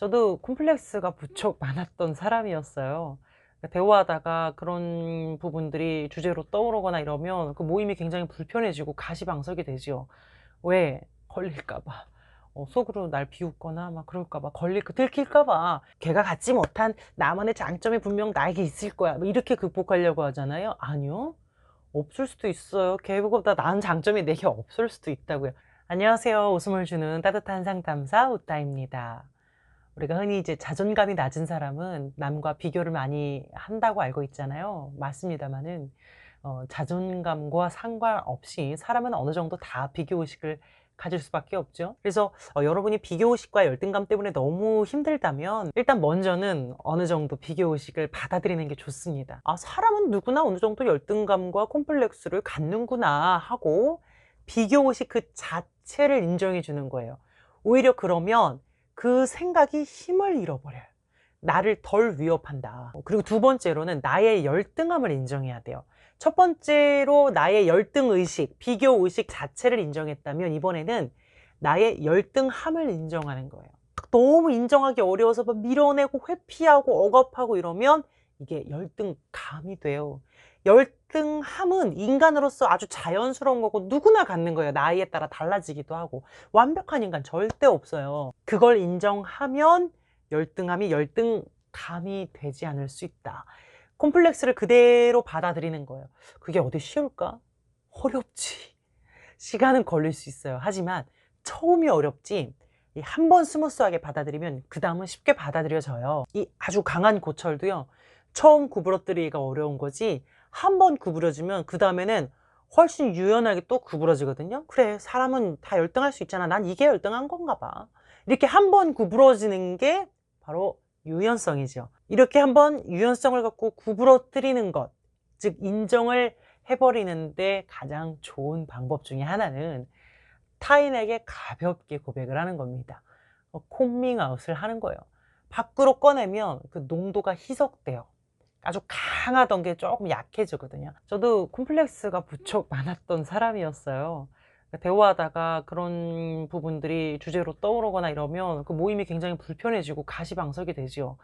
저도 콤플렉스가 무척 많았던 사람이었어요. 그러니까 대화하다가 그런 부분들이 주제로 떠오르거나 이러면 그 모임이 굉장히 불편해지고 가시방석이 되죠. 왜? 걸릴까봐. 어, 속으로 날 비웃거나 막 그럴까봐 걸릴 거 들킬까봐 걔가 갖지 못한 나만의 장점이 분명 나에게 있을 거야 뭐 이렇게 극복하려고 하잖아요 아니요 없을 수도 있어요 걔보다 나은 장점이 내게 없을 수도 있다고요 안녕하세요 웃음을 주는 따뜻한 상담사 우따입니다 우리가 흔히 이제 자존감이 낮은 사람은 남과 비교를 많이 한다고 알고 있잖아요 맞습니다만은 어, 자존감과 상관없이 사람은 어느 정도 다 비교 의식을 가질 수밖에 없죠. 그래서 어, 여러분이 비교 의식과 열등감 때문에 너무 힘들다면 일단 먼저는 어느 정도 비교 의식을 받아들이는 게 좋습니다. 아, 사람은 누구나 어느 정도 열등감과 콤플렉스를 갖는구나 하고 비교 의식 그 자체를 인정해 주는 거예요. 오히려 그러면 그 생각이 힘을 잃어버려요. 나를 덜 위협한다. 그리고 두 번째로는 나의 열등함을 인정해야 돼요. 첫 번째로 나의 열등 의식, 비교 의식 자체를 인정했다면 이번에는 나의 열등함을 인정하는 거예요. 너무 인정하기 어려워서 막 밀어내고 회피하고 억압하고 이러면 이게 열등감이 돼요. 열등함은 인간으로서 아주 자연스러운 거고 누구나 갖는 거예요. 나이에 따라 달라지기도 하고 완벽한 인간 절대 없어요. 그걸 인정하면 열등함이 열등감이 되지 않을 수 있다. 콤플렉스를 그대로 받아들이는 거예요. 그게 어디 쉬울까? 어렵지. 시간은 걸릴 수 있어요. 하지만 처음이 어렵지. 한 번 스무스하게 받아들이면 그 다음은 쉽게 받아들여져요. 이 아주 강한 고철도요. 처음 구부러뜨리기가 어려운 거지 한 번 구부러지면 그 다음에는 훨씬 유연하게 또 구부러지거든요. 그래 사람은 다 열등할 수 있잖아. 난 이게 열등한 건가 봐. 이렇게 한 번 구부러지는 게 바로 유연성이죠. 이렇게 한번 유연성을 갖고 구부러뜨리는 것, 즉 인정을 해버리는데 가장 좋은 방법 중에 하나는 타인에게 가볍게 고백을 하는 겁니다. 콤밍아웃을 하는 거예요. 밖으로 꺼내면 그 농도가 희석돼요. 아주 강하던 게 조금 약해지거든요. 저도 콤플렉스가 무척 많았던 사람이었어요. 대화하다가 그런 부분들이 주제로 떠오르거나 이러면 그 모임이 굉장히 불편해지고 가시방석이 되죠.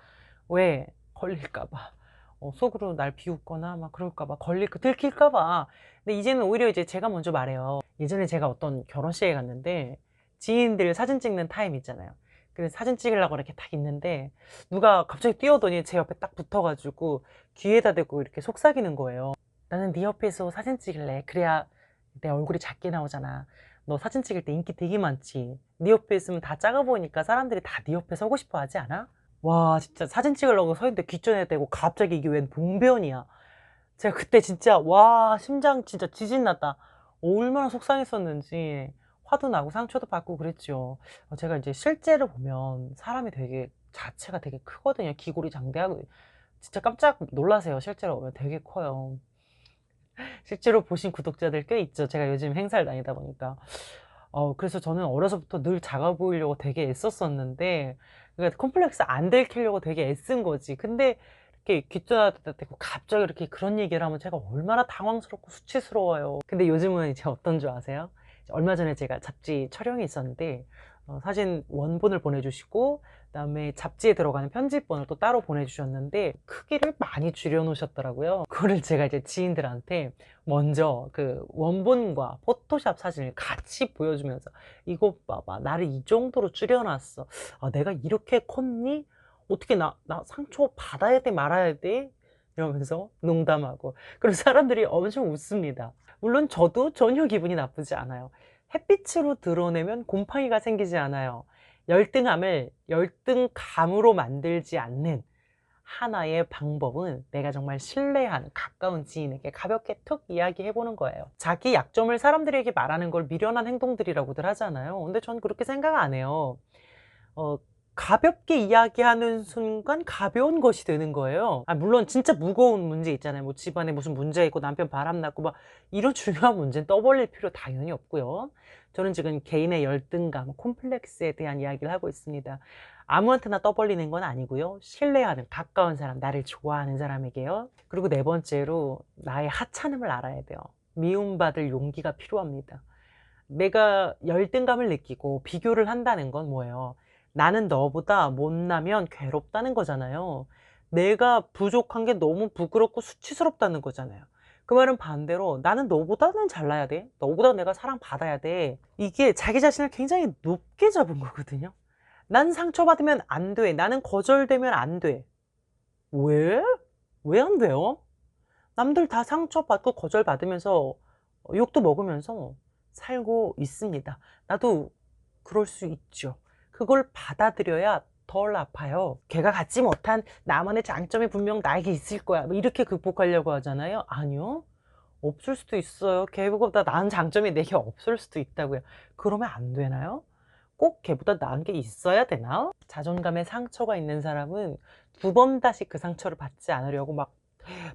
왜? 걸릴까봐. 어, 속으로 날 비웃거나 막 그럴까봐 걸릴 거 들킬까봐. 근데 이제는 오히려 이제 제가 먼저 말해요. 예전에 제가 어떤 결혼식에 갔는데 지인들 사진 찍는 타임 있잖아요. 그래서 사진 찍으려고 이렇게 딱 있는데 누가 갑자기 뛰어더니 제 옆에 딱 붙어가지고 귀에다 대고 이렇게 속삭이는 거예요. 나는 네 옆에서 사진 찍을래. 그래야 내 얼굴이 작게 나오잖아. 너 사진 찍을 때 인기 되게 많지. 네 옆에 있으면 다 작아 보이니까 사람들이 다 네 옆에 서고 싶어 하지 않아? 와 진짜 사진 찍으려고 서 있는데 귓전에 대고 갑자기 이게 웬 봉변이야. 제가 그때 진짜 와 심장 진짜 지진 났다. 얼마나 속상했었는지 화도 나고 상처도 받고 그랬죠. 어, 제가 이제 실제로 보면 사람이 되게 자체가 되게 크거든요. 기골이 장대하고 진짜 깜짝 놀라세요. 실제로 보면 되게 커요. 실제로 보신 구독자들 꽤 있죠. 제가 요즘 행사를 다니다 보니까. 어, 그래서 저는 어려서부터 늘 작아 보이려고 되게 애썼었는데, 그러니까 콤플렉스 안 들키려고 되게 애쓴 거지. 근데 이렇게 귓전화도 대고 갑자기 이렇게 그런 얘기를 하면 제가 얼마나 당황스럽고 수치스러워요. 근데 요즘은 이제 어떤 줄 아세요? 얼마 전에 제가 잡지 촬영이 있었는데, 어, 사진 원본을 보내주시고 그다음에 잡지에 들어가는 편집본을 또 따로 보내주셨는데 크기를 많이 줄여놓으셨더라고요. 그거를 제가 이제 지인들한테 먼저 그 원본과 포토샵 사진을 같이 보여주면서 이거 봐봐 나를 이 정도로 줄여놨어. 아, 내가 이렇게 컸니? 어떻게 나, 나 상처 받아야 돼 말아야 돼? 이러면서 농담하고 그리고 사람들이 엄청 웃습니다. 물론 저도 전혀 기분이 나쁘지 않아요. 햇빛으로 드러내면 곰팡이가 생기지 않아요. 열등함을 열등감으로 만들지 않는 하나의 방법은 내가 정말 신뢰하는 가까운 지인에게 가볍게 툭 이야기해 보는 거예요. 자기 약점을 사람들에게 말하는 걸 미련한 행동들이라고들 하잖아요. 근데 전 그렇게 생각 안 해요. 어, 가볍게 이야기하는 순간 가벼운 것이 되는 거예요. 아, 물론 진짜 무거운 문제 있잖아요. 뭐 집안에 무슨 문제 있고 남편 바람났고 막 이런 중요한 문제는 떠벌릴 필요 당연히 없고요. 저는 지금 개인의 열등감, 콤플렉스에 대한 이야기를 하고 있습니다. 아무한테나 떠벌리는 건 아니고요. 신뢰하는 가까운 사람, 나를 좋아하는 사람에게요. 그리고 네 번째로 나의 하찮음을 알아야 돼요. 미움받을 용기가 필요합니다. 내가 열등감을 느끼고 비교를 한다는 건 뭐예요? 나는 너보다 못나면 괴롭다는 거잖아요. 내가 부족한 게 너무 부끄럽고 수치스럽다는 거잖아요. 그 말은 반대로 나는 너보다는 잘나야 돼. 너보다 내가 사랑받아야 돼. 이게 자기 자신을 굉장히 높게 잡은 거거든요. 난 상처받으면 안 돼. 나는 거절되면 안 돼. 왜? 왜 안 돼요? 남들 다 상처받고 거절받으면서 욕도 먹으면서 살고 있습니다. 나도 그럴 수 있죠. 그걸 받아들여야 덜 아파요. 걔가 갖지 못한 나만의 장점이 분명 나에게 있을 거야. 뭐 이렇게 극복하려고 하잖아요. 아니요. 없을 수도 있어요. 걔보다 나은 장점이 내게 없을 수도 있다고요. 그러면 안 되나요? 꼭 걔보다 나은 게 있어야 되나? 자존감에 상처가 있는 사람은 두 번 다시 그 상처를 받지 않으려고 막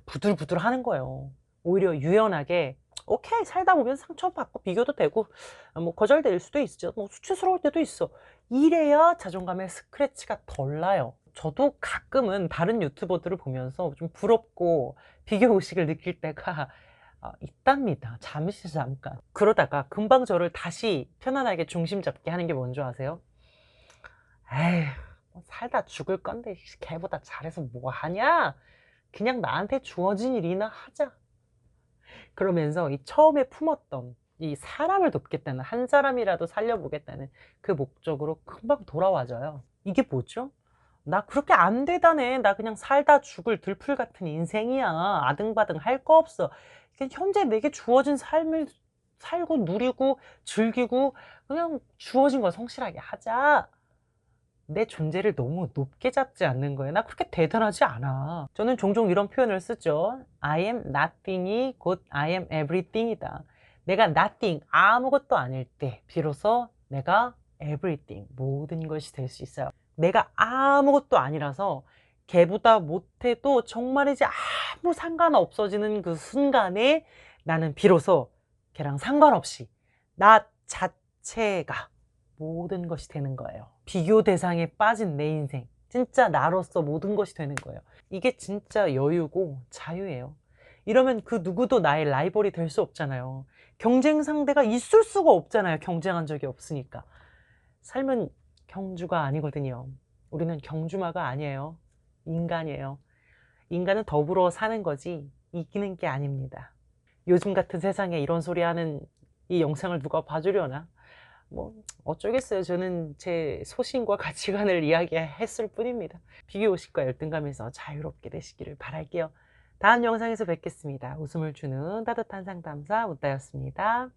부들부들 하는 거예요. 오히려 유연하게 오케이 살다 보면 상처받고 비교도 되고 뭐 거절될 수도 있죠. 뭐 수치스러울 때도 있어. 이래야 자존감의 스크래치가 덜 나요. 저도 가끔은 다른 유튜버들을 보면서 좀 부럽고 비교 의식을 느낄 때가 어, 있답니다. 잠시 잠깐. 그러다가 금방 저를 다시 편안하게 중심 잡게 하는 게 뭔지 아세요? 에휴, 뭐 살다 죽을 건데 걔보다 잘해서 뭐 하냐? 그냥 나한테 주어진 일이나 하자. 그러면서 이 처음에 품었던 이 사람을 돕겠다는 한 사람이라도 살려보겠다는 그 목적으로 금방 돌아와져요. 이게 뭐죠? 나 그렇게 안 되다네. 나 그냥 살다 죽을 들풀 같은 인생이야. 아등바등 할 거 없어. 그냥 현재 내게 주어진 삶을 살고 누리고 즐기고 그냥 주어진 거 성실하게 하자. 내 존재를 너무 높게 잡지 않는 거예요. 나 그렇게 대단하지 않아. 저는 종종 이런 표현을 쓰죠. I am nothing이 곧 I am everything이다. 내가 nothing, 아무것도 아닐 때, 비로소 내가 everything, 모든 것이 될 수 있어요. 내가 아무것도 아니라서 걔보다 못해도 정말이지 아무 상관 없어지는 그 순간에 나는 비로소 걔랑 상관없이 나 자체가 모든 것이 되는 거예요. 비교 대상에 빠진 내 인생. 진짜 나로서 모든 것이 되는 거예요. 이게 진짜 여유고 자유예요. 이러면 그 누구도 나의 라이벌이 될 수 없잖아요. 경쟁 상대가 있을 수가 없잖아요. 경쟁한 적이 없으니까. 삶은 경주가 아니거든요. 우리는 경주마가 아니에요. 인간이에요. 인간은 더불어 사는 거지 이기는 게 아닙니다. 요즘 같은 세상에 이런 소리 하는 이 영상을 누가 봐주려나? 뭐 어쩌겠어요. 저는 제 소신과 가치관을 이야기했을 뿐입니다. 비교의식과 열등감에서 자유롭게 되시기를 바랄게요. 다음 영상에서 뵙겠습니다. 웃음을 주는 따뜻한 상담사 웃다였습니다.